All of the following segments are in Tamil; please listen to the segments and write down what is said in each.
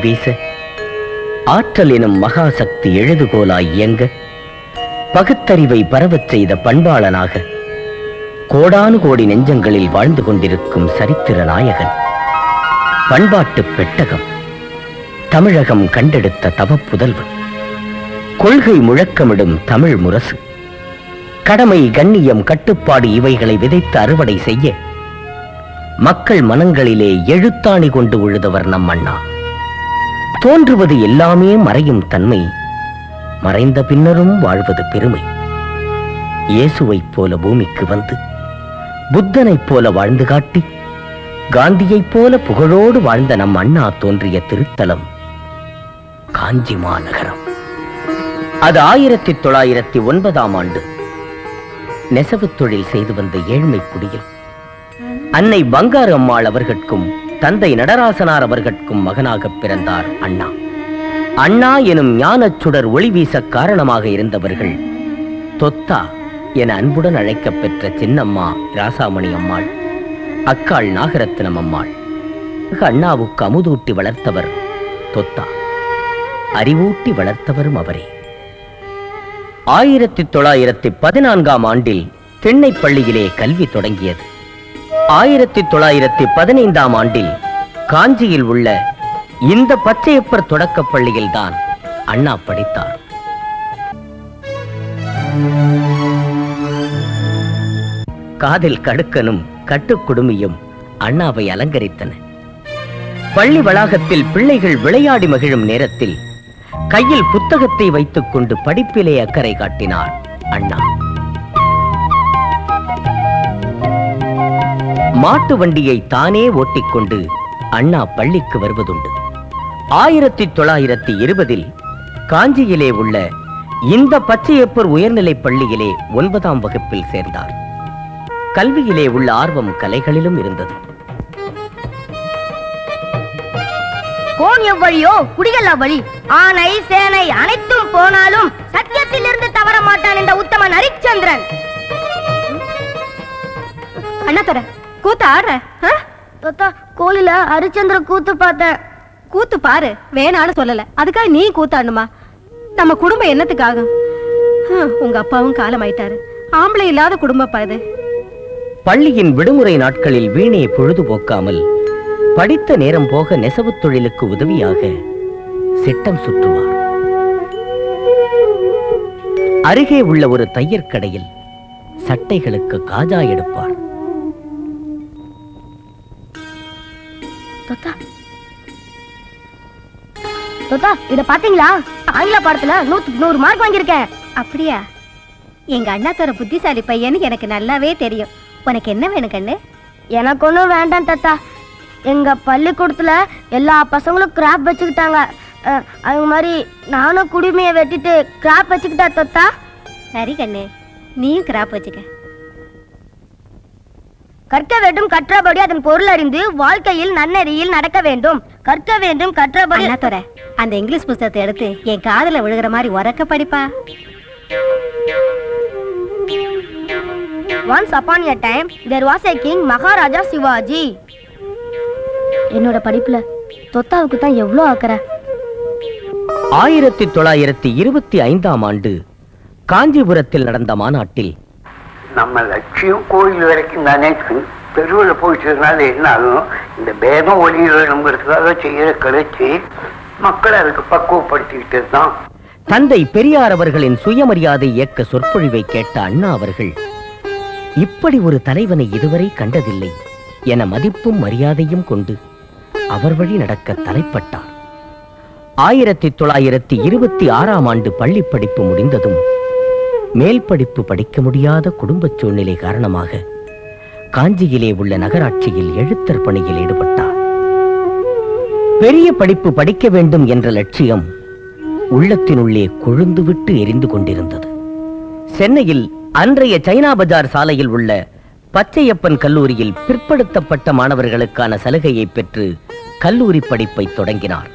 வீச ஆற்றல் எனும் மகாசக்தி எழுதுகோலாய் இயங்க பகுத்தறிவை பரவச் செய்த பண்பாளனாக கோடானு கோடி நெஞ்சங்களில் வாழ்ந்து கொண்டிருக்கும் சரித்திர நாயகன். பண்பாட்டு பெட்டகம் தமிழகம் கண்டெடுத்த தவப்புதல்வு கொள்கை முழக்கமிடும் தமிழ் முரசு கடமை கண்ணியம் கட்டுப்பாடு இவைகளை விதைத்து அறுவடை செய்ய மக்கள் மனங்களிலே எழுத்தாணி கொண்டு உழுதவர் நம் அண்ணா தோன்றுவது எல்லாமே மறையும் தன்மை. மறைந்த பின்னரும் வாழ்வது பெருமை. இயேசுவைப் போல பூமிக்கு வந்து புத்தனைப் போல வாழ்ந்து காட்டி காந்தியைப் போல புகழோடு வாழ்ந்த நம் அண்ணா தோன்றிய திருத்தலம் காஞ்சி மாநகரம் அது ஆயிரத்தி தொள்ளாயிரத்தி ஒன்பதாம் ஆண்டு. நெசவுத் தொழில் செய்து வந்த ஏழ்மை குடியில் அன்னை பங்காரு அம்மாள் அவர்கட்கும் தந்தை நடராசனார் அவர்கட்கும் மகனாக பிறந்தார் அண்ணா. அண்ணா எனும் ஞானச் சுடர் ஒளி வீச காரணமாக இருந்தவர்கள் தொத்தா என அன்புடன் அழைக்கப் பெற்ற சின்னம்மா ராசாமணி அம்மாள் அக்காள் நாகரத்னம் அம்மாள் அண்ணாவுக்கு அமுதூட்டி வளர்த்தவர் தொத்தா. அறிவூட்டி வளர்த்தவரும் அவரே. ஆயிரத்தி தொள்ளாயிரத்தி பதினான்காம் ஆண்டில் தென்னை பள்ளியிலே கல்வி தொடங்கியது. ஆயிரத்தி தொள்ளாயிரத்தி பதினைந்தாம் ஆண்டில் காஞ்சியில் உள்ள இந்த பச்சையப்பர் தொடக்கப் பள்ளியில்தான் அண்ணா படித்தார். காதில் கடுக்கனும் கட்டுக்குடுமியும் அண்ணாவை அலங்கரித்தன. பள்ளி வளாகத்தில் பிள்ளைகள் விளையாடி மகிழும் நேரத்தில் கையில் புத்தகத்தை வைத்துக் கொண்டு படிப்பிலே அக்கறை காட்டினார் அண்ணா. மாட்டு வண்டியை தானே ஓட்டிக்கொண்டு அண்ணா பள்ளிக்கு வருவதுண்டு. ஆயிரத்தி தொள்ளாயிரத்தி இருபதில் காஞ்சியிலே உள்ள இந்த பச்சையப்பர் உயர்நிலைப் பள்ளியிலே ஒன்பதாம் வகுப்பில் சேர்ந்தார். கல்வியிலே உள்ள ஆர்வம் கலைகளிலும் இருந்தது. கோன் எவ்வழியோ குடிகள் ஆனை சேனை அனைத்தும் போனாலும் சத்தியத்திலிருந்து தவற மாட்டான் இந்த உத்தமன் ஹரிச்சந்திரன் அண்ணா தர கூத்து ஆடுற தொத்தா கோயில ஹரிச்சந்திர கூத்து பார்த்தேன். கூத்து பாரு வேணான்னு சொல்லல. அதுக்காக நீ கூத்தாடணுமா நம்ம குடும்பம் என்னத்துக்காக? உங்க அப்பாவும் காலமாயிட்டாரு. ஆம்பளை இல்லாத குடும்பப்பா இது பள்ளியின் விடுமுறை நாட்களில் வீணே பொழுதுபோக்காமல் படித்த நேரம் போக நெசவுத் தொழிலுக்கு உதவியாக சிட்டம் சுற்றுவார் அருகே உள்ள ஒரு தையற் கடையில் சட்டைகளுக்கு காஜா எடுப்பார் தொத்தா இத பாத்தீங்களா? ஆங்கில பாடத்துல நூத்துக்கு நூறு மார்க் வாங்கியிருக்கேன். அப்படியா? எங்க அண்ணா தர புத்திசாலி பையன்னு எனக்கு நல்லாவே தெரியும். உனக்கு என்ன வேணும் கண்ணு? எனக்கு ஒன்றும் வேண்டாம் தாத்தா. எங்க பள்ளிக்கூடத்துல எல்லா பசங்களும் கிராப் வச்சுக்கிட்டாங்க. அது மாதிரி நானும் குடிமையை வெட்டிட்டு கிராப் வச்சுக்கிட்டா தொத்தா? சரி கண்ணு நீயும் கிராப் வச்சுக்க. கற்க வேண்டும் கற்றபடி அதன் பொருள் அறிந்து வாழ்க்கையில் நன்னெறியில் நடக்க வேண்டும். கற்க வேண்டும் கற்றபடி தர அந்த இங்கிலீஷ் புத்தகத்தை எடுத்து என் காதுல விழுகிற மாதிரி உறக்க படிப்பா. Once upon a time there was a king Maharaja Shivaji என்னோட படிப்புல தொத்தாவுக்கு தான் எவ்வளோ அக்கறை? ஆயிரத்தி தொள்ளாயிரத்தி இருபத்தி ஐந்தாம் ஆண்டு காஞ்சிபுரத்தில் நடந்த மாநாட்டில் நம்ம லட்சியம் கோயில் வரைக்கும் தானே தெருவில் போயிட்டதுனால என்ன ஆகும்? இந்த பேதம் ஒளியணுங்கிறதுக்காக செய்யற கழிச்சு மக்களை அதுக்கு பக்குவப்படுத்திக்கிட்டு தான் தந்தை பெரியார் அவர்களின் சுயமரியாதை இயக்க சொற்பொழிவை கேட்ட அண்ணா அவர்கள் இப்படி ஒரு தலைவனை இதுவரை கண்டதில்லை. என மதிப்பும் மரியாதையும் கொண்டு அவர் வழி நடக்க தலைப்பட்டார். ஆயிரத்தி தொள்ளாயிரத்தி இருபத்தி ஆறாம் ஆண்டு பள்ளி படிப்பு முடிந்ததும் மேல் படிப்பு படிக்க முடியாத குடும்பச் சூழ்நிலை காரணமாக காஞ்சியிலே உள்ள நகராட்சியில் எழுத்தர் பணியில் ஈடுபட்டார். பெரிய படிப்பு படிக்க வேண்டும் என்ற லட்சியம் உள்ளத்தினுள்ளே கொழுந்துவிட்டு எரிந்து கொண்டிருந்தது. சென்னையில் அன்றைய சைனா பஜார் சாலையில் உள்ள பச்சையப்பன் கல்லூரியில் பிற்படுத்தப்பட்ட மாணவர்களுக்கான சலுகையை பெற்று கல்லூரி படிப்பை தொடங்கினார்.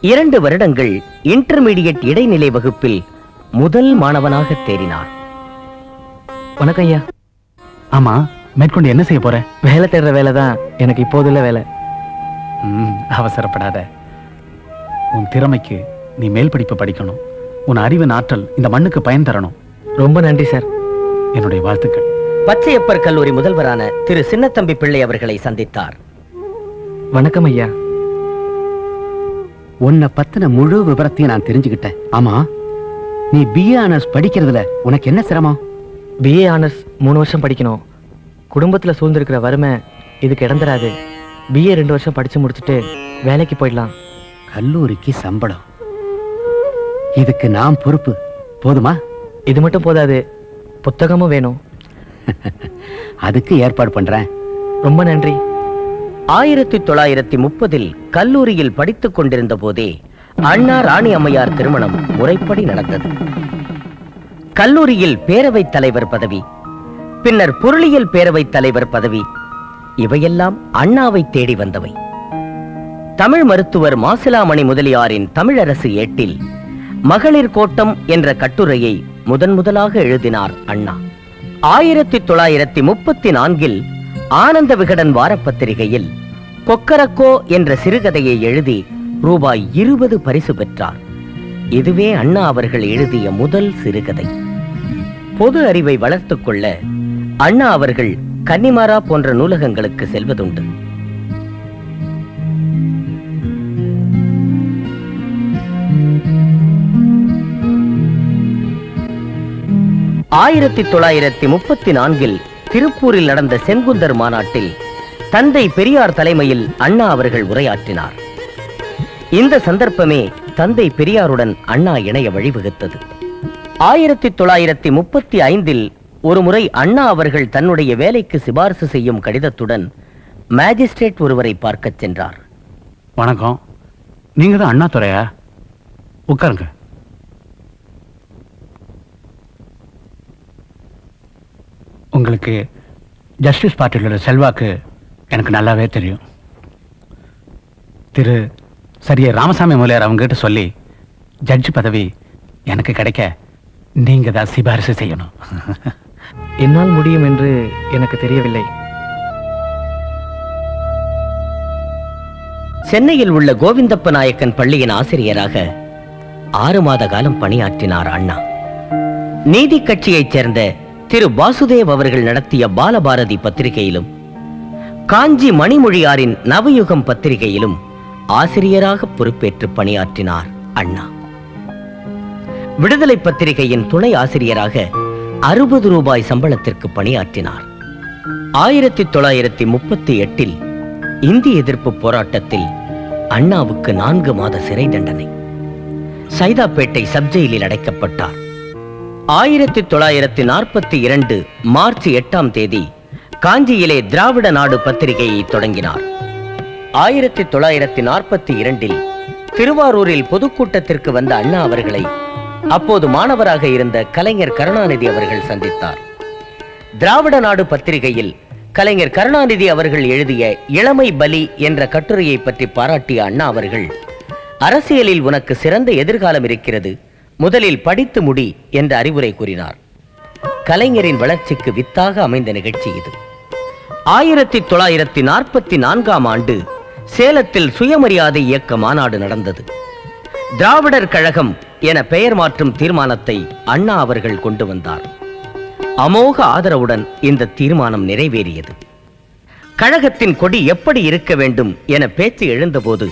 இரண்டு வருடங்கள் இன்டர்மீடியட் இடைநிலை வகுப்பில் முதல் மாணவனாக தேறினார். வணக்கம் ஐயா. ஆமா மேற்கொண்டு என்ன செய்ய போற? வேலை தேடுற வேலை தான் எனக்கு இப்போதுள்ள வேலை. ம் அவசரப்படாத. உன் திறமைக்கு நீ மேல் படிப்பு படிக்கணும். உன் அறிவின் ஆற்றல் இந்த மண்ணுக்கு பயன் தரணும். ரொம்ப நன்றி சார். என்னுடைய வாழ்த்துக்கள். பச்சையப்பர் கல்லூரி முதல்வரான திரு சின்னத்தம்பி பிள்ளை அவர்களை சந்தித்தார். வணக்கம் ஐயா. உன்னை பத்தின முழு விவரத்தையும் நான் தெரிஞ்சுக்கிட்டேன். ஆமா நீ பிஏ ஆனர்ஸ் படிக்கிறதுல உனக்கு என்ன சிரமம்? பிஏ ஆனர்ஸ் மூணு வருஷம் படிக்கணும். குடும்பத்துல சூழ்ந்திருக்கிற வறுமை இதுக்கு இடம் தராது. பிஏ ரெண்டு வருஷம் படிச்சு முடிச்சுட்டு வேலைக்கு போயிடலாம். கல்லூரிக்கு சம்பளம். இதுக்கு நான் பொறுப்பு. போதுமா? இது மட்டும் போதாது. புத்தகமும் வேணும். அதுக்கு ஏற்பாடு பண்றேன். ரொம்ப நன்றி. ஆயிரத்தி தொள்ளாயிரத்தி முப்பதில் கல்லூரியில் படித்துக் கொண்டிருந்த போதே அண்ணா ராணி அம்மையார் திருமணம் முறைப்படி நடந்தது. கல்லூரியில் பேரவைத் தலைவர் பதவி பின்னர் பொருளியல் பேரவைத் தலைவர் பதவி இவையெல்லாம் அண்ணாவை தேடி வந்தவை. தமிழ் மருத்துவர் மாசிலாமணி முதலியாரின் தமிழரசு ஏட்டில் மகளிர் கோட்டம் என்ற கட்டுரையை முதன் முதலாக எழுதினார் அண்ணா. ஆயிரத்தி தொள்ளாயிரத்தி முப்பத்தி நான்கில் ஆனந்த விகடன் வாரப்பத்திரிகையில் கொக்கரக்கோ என்ற சிறுகதையை எழுதி ரூபாய் இருபது பரிசு பெற்றார். இதுவே அண்ணா அவர்கள் எழுதிய முதல் சிறுகதை. பொது அறிவை வளர்த்துக் கொள்ள அண்ணா அவர்கள் கன்னிமாரா போன்ற நூலகங்களுக்கு செல்வதுண்டு. ஆயிரத்தி தொள்ளாயிரத்தி முப்பத்தி நான்கில் திருப்பூரில் நடந்த செங்குந்தர் மாநாட்டில் தந்தை பெரியார் தலைமையில் அண்ணா அவர்கள் உரையாற்றினார். இந்த சந்தர்ப்பமே தந்தை பெரியாருடன் அண்ணா இணைய வழிவகுத்தது. ஆயிரத்தி தொள்ளாயிரத்தி முப்பத்தி ஐந்தில் ஒருமுறை அண்ணா அவர்கள் தன்னுடைய வேலைக்கு சிபாரிசு செய்யும் கடிதத்துடன் மேஜிஸ்ட்ரேட் ஒருவரை பார்க்கச் சென்றார். வணக்கம். நீங்க தான் அண்ணாதுரையா உட்காருங்க. உங்களுக்கு ஜஸ்டிஸ் பார்ட்டியோட செல்வாக்கு எனக்கு நல்லாவே தெரியும். திரு சரியா ராமசாமி முதலியார் அவங்ககிட்ட சொல்லி ஜட்ஜ் பதவி எனக்கு கிடைக்க நீங்க தான் சிபாரிசு செய்யணும். என்னால் முடியும் என்று எனக்கு தெரியவில்லை. சென்னையில் உள்ள கோவிந்தப்ப நாயக்கன் பள்ளியின் ஆசிரியராக ஆறு மாத காலம் பணியாற்றினார் அண்ணா. நீதி கட்சியைச் சேர்ந்த திரு வாசுதேவ் அவர்கள் நடத்திய பாலபாரதி பத்திரிகையிலும் காஞ்சி மணிமொழியாரின் நவயுகம் பத்திரிகையிலும் ஆசிரியராக பொறுப்பேற்று பணியாற்றினார் அண்ணா. விடுதலை பத்திரிகையின் துணை ஆசிரியராக அறுபது ரூபாய் சம்பளத்திற்கு பணியாற்றினார். ஆயிரத்தி தொள்ளாயிரத்தி முப்பத்தி எட்டில் இந்தி எதிர்ப்பு போராட்டத்தில் அண்ணாவுக்கு நான்கு மாத சிறை தண்டனை. சைதாப்பேட்டை சப்ஜெயிலில் அடைக்கப்பட்டார். ஆயிரத்தி தொள்ளாயிரத்தி நாற்பத்தி இரண்டு மார்ச் எட்டாம் தேதி காஞ்சியிலே திராவிட நாடு பத்திரிகையை தொடங்கினார். ஆயிரத்தி தொள்ளாயிரத்தி நாற்பத்தி இரண்டில் திருவாரூரில் பொதுக்கூட்டத்திற்கு வந்த அண்ணா அவர்களை அப்போது மாணவராக இருந்த கலைஞர் கருணாநிதி அவர்கள் சந்தித்தார். திராவிட நாடு பத்திரிகையில் கலைஞர் கருணாநிதி அவர்கள் எழுதிய இளமை பலி என்ற கட்டுரையை பற்றி பாராட்டிய அண்ணா அவர்கள் அரசியலில் உனக்கு சிறந்த எதிர்காலம் இருக்கிறது. முதலில் படித்து முடி என்ற அறிவுரை கூறினார். கலைஞரின் வளர்ச்சிக்கு வித்தாக அமைந்த நிகழ்ச்சி இது. ஆயிரத்தி தொள்ளாயிரத்தி நாற்பத்தி நான்காம் ஆண்டு சேலத்தில் சுயமரியாதை இயக்க மாநாடு நடந்தது. திராவிடர் கழகம் என பெயர் மாற்றும் தீர்மானத்தை அண்ணா அவர்கள் கொண்டு வந்தார். அமோக ஆதரவுடன் இந்த தீர்மானம் நிறைவேறியது. கழகத்தின் கொடி எப்படி இருக்க வேண்டும் என பேச்சு எழுந்தபோது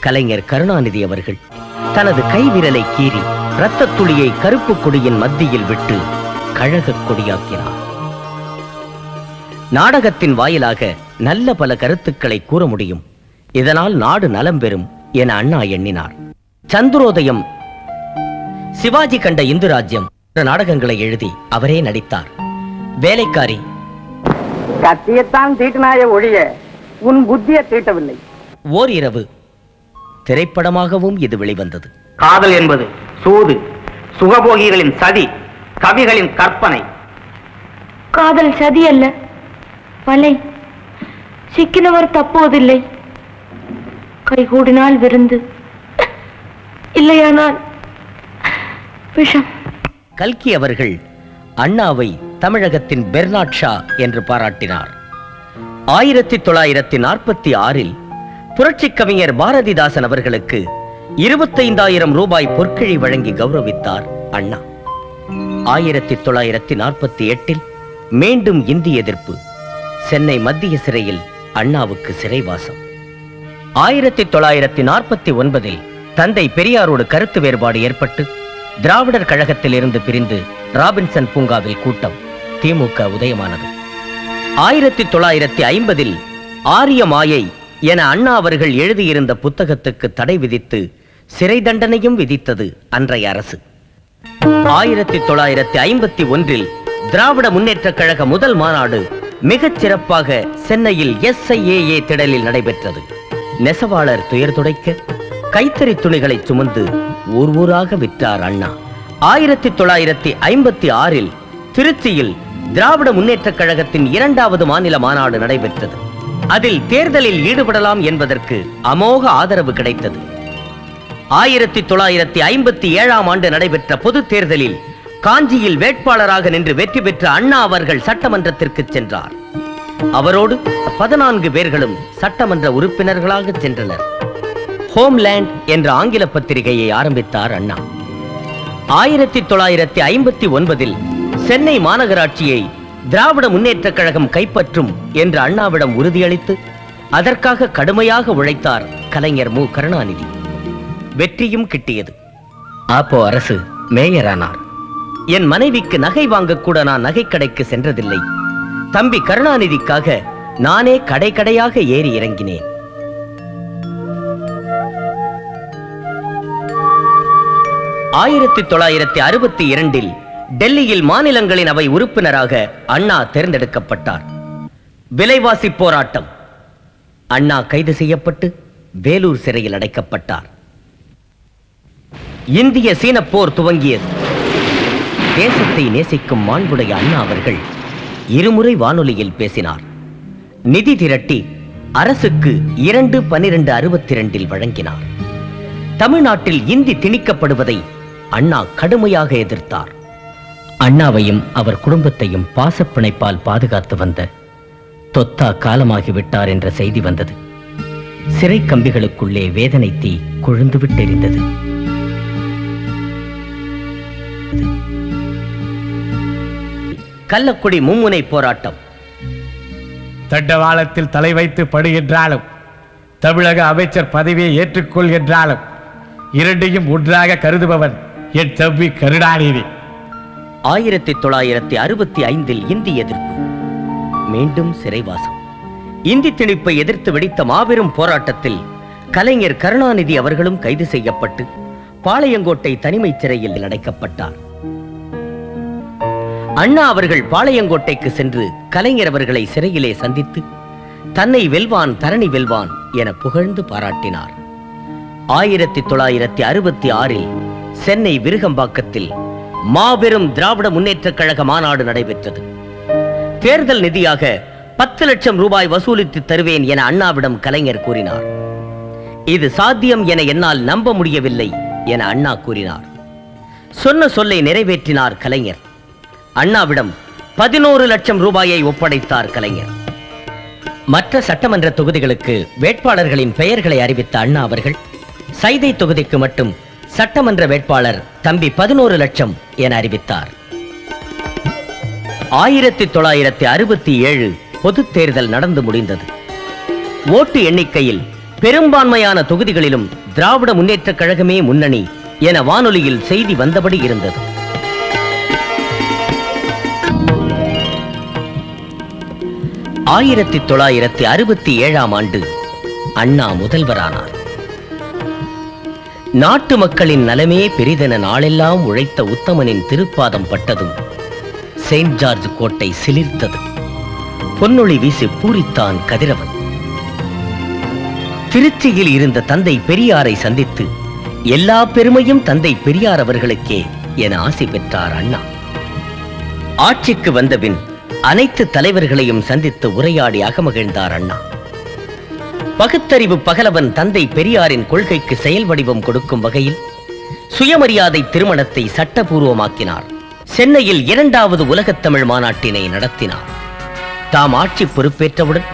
கலைஞர் கருணாநிதி அவர்கள் தனது கைவிரலை கீறி இரத்த துளியை கருப்பு கொடியின் மத்தியில் விட்டு கழக கொடியாக்கினார். நாடகத்தின் வாயிலாக நல்ல பல கருத்துக்களை கூற முடியும். இதனால் நாடு நலம் பெறும் என அண்ணா எண்ணினார். சந்திரோதயம். சிவாஜி கண்ட இந்து ராஜ்யம் நாடகங்களை எழுதி அவரே நடித்தார். வேலைக்காரி. கத்தியத்தான் தீட்டினாய ஒழிய உன் புத்தியை தீட்டவில்லை. ஓர் இரவு திரைப்படமாகவும் இது வெளிவந்தது. காதல் என்பது சூது சுகபோகிகளின் சதி கவிகளின் கற்பனை. காதல் சதி அல்ல வலை சிக்கினவர் தப்புவதில்லை. கைகூடினால் விருந்து. இல்லையானால் விஷம். கல்கி அவர்கள் அண்ணாவை தமிழகத்தின் பெர்னாட்ஷா என்று பாராட்டினார். ஆயிரத்தி தொள்ளாயிரத்தி நாற்பத்தி ஆறில் புரட்சி கவிஞர் பாரதிதாசன் அவர்களுக்கு இருபத்தைந்தாயிரம் ரூபாய் பொற்கிழி வழங்கி கௌரவித்தார் அண்ணா. ஆயிரத்தி தொள்ளாயிரத்தி நாற்பத்தி எட்டில் மீண்டும் இந்தி எதிர்ப்பு சென்னை மத்திய சிறையில் அண்ணாவுக்கு சிறைவாசம். ஆயிரத்தி தொள்ளாயிரத்தி நாற்பத்தி ஒன்பதில் தந்தை பெரியாரோடு கருத்து வேறுபாடு ஏற்பட்டு திராவிடர் கழகத்தில் இருந்து பிரிந்து ராபின்சன் பூங்காவில் கூட்டம் திமுக உதயமானது. ஆயிரத்தி தொள்ளாயிரத்தி ஐம்பதில் ஆரிய மாயை என அண்ணா அவர்கள் எழுதியிருந்த புத்தகத்துக்கு தடை விதித்து சிறை தண்டனையும் விதித்தது அன்றைய அரசு. ஆயிரத்தி தொள்ளாயிரத்தி ஐம்பத்தி ஒன்றில் திராவிட முன்னேற்ற கழக முதல் மாநாடு மிகச் சிறப்பாக சென்னையில் எஸ்ஐஏஏ திடலில் நடைபெற்றது. நெசவாளர் துயர் துடைக்க கைத்தறி துணிகளை சுமந்து ஊர் ஊராக விற்றார் அண்ணா. ஆயிரத்தி தொள்ளாயிரத்தி ஐம்பத்தி ஆறில் திருச்சியில் திராவிட முன்னேற்றக் கழகத்தின் இரண்டாவது மாநில மாநாடு நடைபெற்றது. அதில் தேர்தலில் ஈடுபடலாம் என்பதற்கு அமோக ஆதரவு கிடைத்தது. ஆயிரத்தி தொள்ளாயிரத்தி ஐம்பத்தி ஏழாம் ஆண்டு நடைபெற்ற பொது தேர்தலில் காஞ்சியில் வேட்பாளராக நின்று வெற்றி பெற்ற அண்ணா அவர்கள் சட்டமன்றத்திற்கு சென்றார். அவரோடு பதினான்கு பேர்களும் சட்டமன்ற உறுப்பினர்களாக சென்றனர். ஹோம்லேண்ட் என்ற ஆங்கில பத்திரிகையை ஆரம்பித்தார் அண்ணா. ஆயிரத்தி தொள்ளாயிரத்தி ஐம்பத்தி ஒன்பதில் சென்னை மாநகராட்சியை திராவிட முன்னேற்றக் கழகம் கைப்பற்றும் என்று அண்ணாவிடம் உறுதியளித்து அதற்காக கடுமையாக உழைத்தார் கலைஞர் மு. கருணாநிதி. வெற்றியும் கிட்டியது. ஆப்போ அரசு மேயரானார். என் மனைவிக்கு நகை வாங்கக்கூட நான் நகைக்கடைக்கு சென்றதில்லை. தம்பி கருணாநிதிக்காக நானே கடை கடையாக ஏறி இறங்கினேன். ஆயிரத்தி தொள்ளாயிரத்தி அறுபத்தி இரண்டில் டெல்லியில் மாநிலங்களின் அவை உறுப்பினராக அண்ணா தேர்ந்தெடுக்கப்பட்டார். விலைவாசி போராட்டம். அண்ணா கைது செய்யப்பட்டு வேலூர் சிறையில் அடைக்கப்பட்டார். இந்திய சீன போர் துவங்கியது. தேசத்தை நேசிக்கும் மாண்புடைய அண்ணா அவர்கள் இருமுறை வானொலியில் பேசினார். நிதி திரட்டி அரசுக்கு இரண்டு பனிரெண்டு அறுபத்தி இரண்டில் வழங்கினார். தமிழ்நாட்டில் இந்தி திணிக்கப்படுவதை அண்ணா கடுமையாக எதிர்த்தார். அண்ணாவையும் அவர் குடும்பத்தையும் பாசப்பிணைப்பால் பாதுகாத்து வந்த தொத்தா காலமாகிவிட்டார் என்ற செய்தி வந்தது. சிறை கம்பிகளுக்குள்ளே வேதனை தீ கொழுந்து விட்டெரிந்தது கள்ளக்குடி மும்முனை போராட்டம். தண்டவாளத்தில் தலை வைத்து படுகின்றாலும் தமிழக அமைச்சர் பதவியை ஏற்றுக்கொள்கின்றாலும் இரண்டையும் ஒன்றாக கருதுபவன் என் தம்பி கருணாநிதி. ஆயிரத்தி தொள்ளாயிரத்தி அறுபத்தி ஐந்தில் இந்தி எதிர்ப்பு. மீண்டும் சிறைவாசம். இந்தி திணிப்பை எதிர்த்து வெடித்த மாபெரும் போராட்டத்தில் கலைஞர் கருணாநிதி அவர்களும் கைது செய்யப்பட்டு பாளையங்கோட்டை தனிமைச் சிறையில் அடைக்கப்பட்டார். அண்ணா அவர்கள் பாளையங்கோட்டைக்கு சென்று கலைஞர் அவர்களை சிறையிலே சந்தித்து தன்னை வெல்வான் தரணி வெல்வான் என புகழ்ந்து பாராட்டினார். ஆயிரத்தி தொள்ளாயிரத்தி அறுபத்தி ஆறில் சென்னை விருகம்பாக்கத்தில் மாபெரும் திராவிட முன்னேற்றக் கழக மாநாடு நடைபெற்றது. தேர்தல் நிதியாக பத்து லட்சம் ரூபாய் வசூலித்து தருவேன் என அண்ணாவிடம் கலைஞர் கூறினார். இது சாத்தியம் என என்னால் நம்ப முடியவில்லை என அண்ணா கூறினார். சொன்ன சொல்லை நிறைவேற்றினார் கலைஞர். அண்ணாவிடம் பதினோரு லட்சம் ரூபாயை ஒப்படைத்தார் கலைஞர். மற்ற சட்டமன்ற தொகுதிகளுக்கு வேட்பாளர்களின் பெயர்களை அறிவித்த அண்ணா அவர்கள் சைதை தொகுதிக்கு மட்டும் சட்டமன்ற வேட்பாளர் தம்பி பதினோரு லட்சம் என அறிவித்தார். ஆயிரத்தி தொள்ளாயிரத்தி அறுபத்தி ஏழு பொதுத் தேர்தல் நடந்து முடிந்தது. ஓட்டு எண்ணிக்கையில் பெரும்பான்மையான தொகுதிகளிலும் திராவிட முன்னேற்றக் கழகமே முன்னணி என வானொலியில் செய்தி வந்தபடி இருந்தது. ஆயிரத்தி தொள்ளாயிரத்தி அறுபத்தி ஏழாம் ஆண்டு அண்ணா முதல்வரானார். நாட்டு மக்களின் நலமே பெரிதென நாளெல்லாம் உழைத்த உத்தமனின் திருப்பாதம் பட்டதும் செயின்ட் ஜார்ஜ் கோட்டை சிலிர்த்தது. பொன்னொழி வீசி பூரித்தான் கதிரவன். திருச்சியில் இருந்த தந்தை பெரியாரை சந்தித்து எல்லா பெருமையும் தந்தை பெரியார் அவர்களுக்கே என ஆசை பெற்றார் அண்ணா. ஆட்சிக்கு வந்தபின் அனைத்து தலைவர்களையும் சந்தித்து உரையாடி அகமகிழ்ந்தார் அண்ணா. பகுத்தறிவு பகலவன் தந்தை பெரியாரின் கொள்கைக்கு செயல் வடிவம் கொடுக்கும் வகையில் சுயமரியாதை திருமணத்தை சட்டபூர்வமாக்கினார். சென்னையில் இரண்டாவது உலகத் தமிழ் மாநாட்டினை நடத்தினார். தாம் ஆட்சி பொறுப்பேற்றவுடன்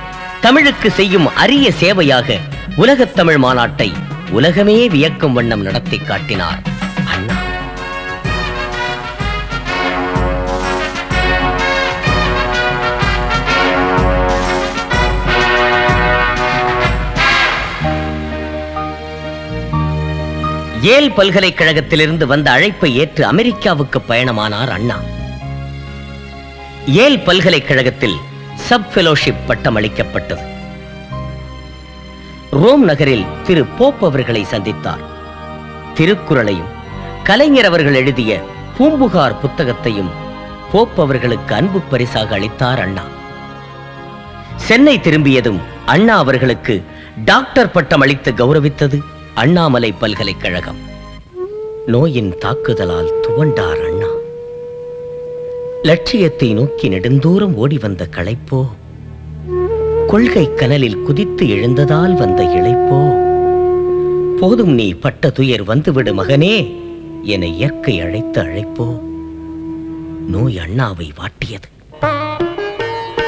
தமிழுக்கு செய்யும் அரிய சேவையாக உலகத் தமிழ் மாநாட்டை உலகமே வியக்கும் வண்ணம் நடத்தி காட்டினார். ஏல் பல்கலைக்கழகத்திலிருந்து வந்த அழைப்பை ஏற்று அமெரிக்காவுக்கு பயணமானார் அண்ணா. ஏல் பல்கலைக்கழகத்தில் சப் ஃபெலோஷிப் பட்டம் அளிக்கப்பட்டது ரோம் நகரில் திரு போப் அவர்களை சந்தித்தார். திருக்குறளையும் கலைஞர் அவர்கள் எழுதிய பூம்புகார் புத்தகத்தையும் போப் அவர்களுக்கு அன்பு பரிசாக அளித்தார் அண்ணா. சென்னை திரும்பியதும் அண்ணா அவர்களுக்கு டாக்டர் பட்டம் அளித்து கௌரவித்தது. அண்ணாமலை பல்கலைக்கழகம். நோயின் தாக்குதலால் துவண்டார் அண்ணா. லட்சியத்தை நோக்கி நெடுந்தூரம் ஓடி வந்த களைப்போ கொள்கை கனலில் குதித்து எழுந்ததால் வந்த இளைப்போ போதும் நீ பட்ட துயர் வந்துவிடு மகனே என இயற்கை அழைத்த அழைப்போ நோய் அண்ணாவை வாட்டியது.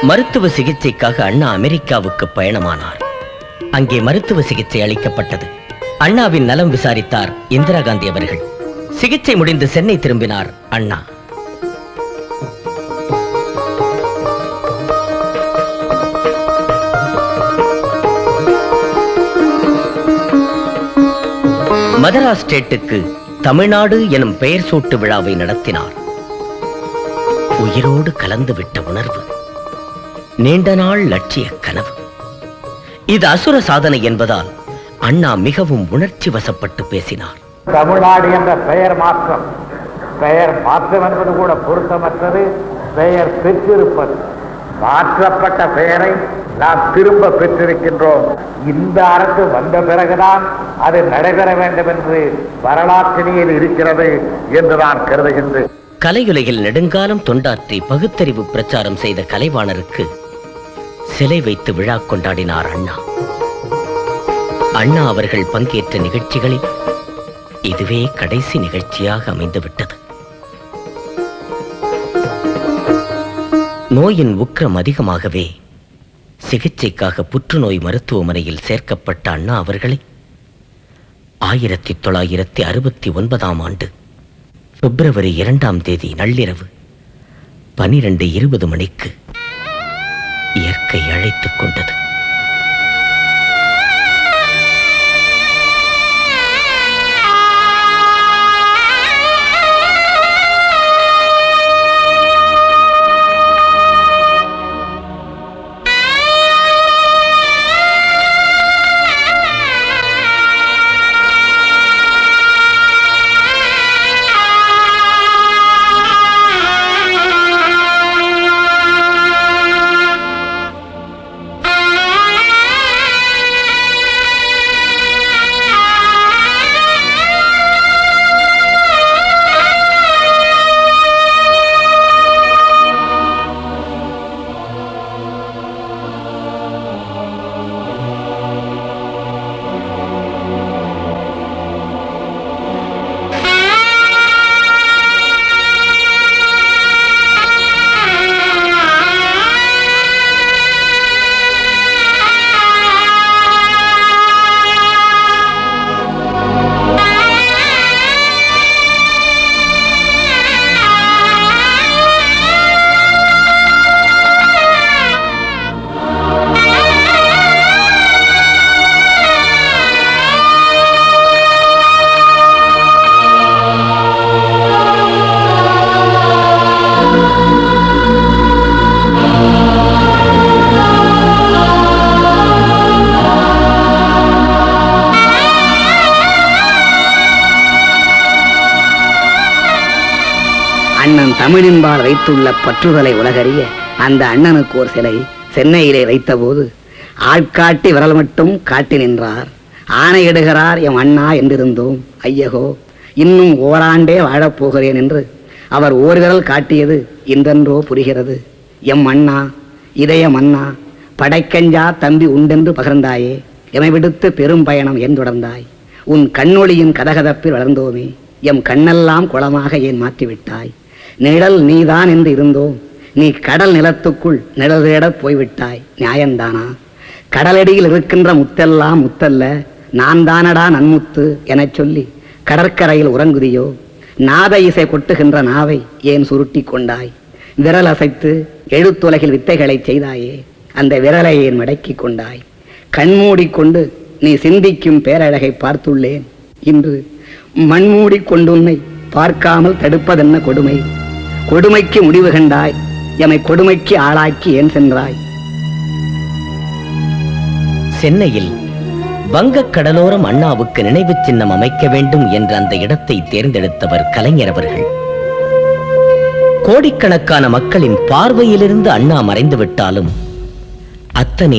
மருத்துவ சிகிச்சைக்காக அண்ணா அமெரிக்காவுக்கு பயணமானார். அங்கே மருத்துவ சிகிச்சை அளிக்கப்பட்டது. அண்ணாவின் நலம் விசாரித்தார் இந்திரா காந்தி அவர்கள். சிகிச்சை முடிந்து சென்னை திரும்பினார் அண்ணா. மதராஸ் ஸ்டேட்டுக்கு தமிழ்நாடு எனும் பெயர் சூட்டு விழாவை நடத்தினார். உயிரோடு கலந்து விட்ட உணர்வு. நீண்ட நாள் லட்சிய கனவு. இது அசுர சாதனை என்பதால் அண்ணா மிகவும் உணர்ச்சி வசப்பட்டு பேசினார். தமிழ்நாடு என்ற பெயர் மாற்றம். பெயர் மாற்றம் என்பது கூட பொருத்தமற்றது. பெயர் பெற்றிருப்பது. மாற்றப்பட்ட பெயரை நாம் திரும்ப பெற்றிருக்கின்றோம். இந்த அரசு வந்த பிறகுதான் அது நடைபெற வேண்டும் என்று வரலாற்றினியில் இருக்கிறது என்று நான் கருதுகின்றேன். கலையுலகில் நெடுங்காலம் தொண்டாற்றி பகுத்தறிவு பிரச்சாரம் செய்த கலைவாணருக்கு சிலை வைத்து விழா கொண்டாடினார் அண்ணா. அண்ணா அவர்கள் பங்கேற்ற நிகழ்ச்சிகளில் இதுவே கடைசி நிகழ்ச்சியாக அமைந்துவிட்டது. நோயின் உக்கிரம் அதிகமாகவே சிகிச்சைக்காக புற்றுநோய் மருத்துவமனையில் சேர்க்கப்பட்ட அண்ணா அவர்களை ஆயிரத்தி தொள்ளாயிரத்தி அறுபத்தி ஒன்பதாம் ஆண்டு பிப்ரவரி இரண்டாம் தேதி நள்ளிரவு பனிரெண்டு இருபது மணிக்கு இயற்கை அழைத்துக் கொண்டது. தமிழின்பால் வைத்துள்ள பற்றுதலை உலகறிய அந்த அண்ணனுக்கு ஒரு சிலை சென்னையிலே வைத்தபோது ஆட்காட்டி விரல் மட்டும் காட்டி நின்றார். ஆணையிடுகிறார் எம் அண்ணா என்றிருந்தோம். ஐயகோ இன்னும் ஓராண்டே வாழப்போகிறேன் என்று அவர் ஓர் விரல் காட்டியது இன்றென்றோ புரிகிறது. எம் அண்ணா இதய மன்னா படைக்கஞ்சா தம்பி உண்டென்று பகிர்ந்தாயே எமை விடுத்து பெரும் பயணம் என் தொடர்ந்தாய். உன் கண்ணொளியின் கதகதப்பில் வளர்ந்தோமே எம் கண்ணெல்லாம் குளமாக ஏன் மாற்றிவிட்டாய்? நிழல் நீதான் என்று இருந்தோம் நீ கடல் நிலத்துக்குள் நிழல் தேடப் போய்விட்டாய் நியாயந்தானா? கடலடியில் இருக்கின்ற முத்தெல்லாம் முத்தல்ல நான் தானடா நன்முத்து எனச் சொல்லி கடற்கரையில் உறங்குதியோ? நாத இசை கொட்டுகின்ற நாவை ஏன் சுருட்டி கொண்டாய்? விரல் அசைத்து எழுத்துலகில் வித்தைகளை செய்தாயே அந்த விரலை ஏன் மடக்கிக் கொண்டாய்? கண்மூடிக்கொண்டு நீ சிந்திக்கும் பேரழகை பார்த்துள்ளேன். இன்று மண்மூடி கொண்டு உன்னை பார்க்காமல் தடுப்பதென்ன கொடுமை? கொடுமைக்கு முடிவு கண்டாய். எமை கொடுமைக்கு ஆளாக்கி ஏன் சென்றாய்? சென்னையில் வங்கக் கடலோரம் அண்ணாவுக்கு நினைவு சின்னம் அமைக்க வேண்டும் என்ற அந்த இடத்தை தேர்ந்தெடுத்தவர் கலைஞர் அவர்கள். கோடிக்கணக்கான மக்களின் பார்வையிலிருந்து அண்ணா மறைந்து விட்டாலும் அத்தனை